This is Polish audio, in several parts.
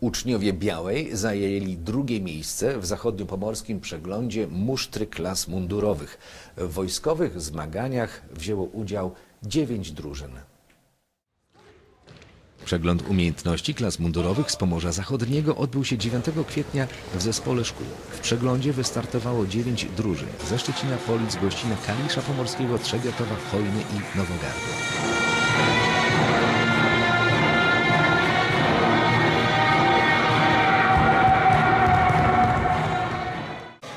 Uczniowie Białej zajęli drugie miejsce w zachodniopomorskim przeglądzie musztry klas mundurowych. W wojskowych zmaganiach wzięło udział dziewięć drużyn. Przegląd umiejętności klas mundurowych z Pomorza Zachodniego odbył się 9 kwietnia w zespole szkół. W przeglądzie wystartowało 9 drużyn ze Szczecina, Polic, Gościna, Kalisza Pomorskiego, Trzebiatowa, Chojny i Nowogardu.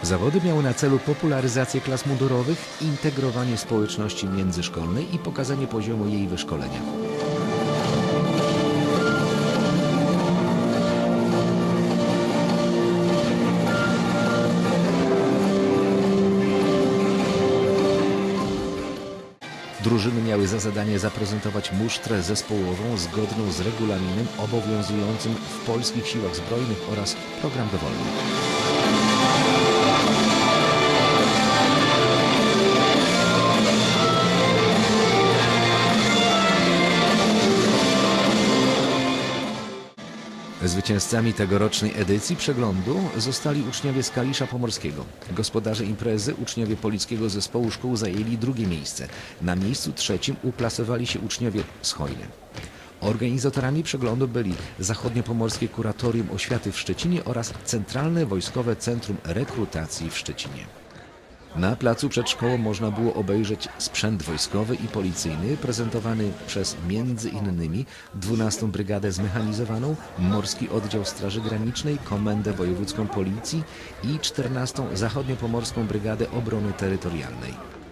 Zawody miały na celu popularyzację klas mundurowych, integrowanie społeczności międzyszkolnej i pokazanie poziomu jej wyszkolenia. Drużyny miały za zadanie zaprezentować musztrę zespołową zgodną z regulaminem obowiązującym w polskich siłach zbrojnych oraz program dowolny. Zwycięzcami tegorocznej edycji przeglądu zostali uczniowie z Kalisza Pomorskiego. Gospodarze imprezy, uczniowie Polickiego Zespołu Szkół zajęli drugie miejsce. Na miejscu trzecim uplasowali się uczniowie z Chojny. Organizatorami przeglądu byli Zachodniopomorskie Kuratorium Oświaty w Szczecinie oraz Centralne Wojskowe Centrum Rekrutacji w Szczecinie. Na placu przed szkołą można było obejrzeć sprzęt wojskowy i policyjny prezentowany przez innymi 12 Brygadę Zmechanizowaną, Morski Oddział Straży Granicznej, Komendę Wojewódzką Policji i 14 Zachodniopomorską Brygadę Obrony Terytorialnej.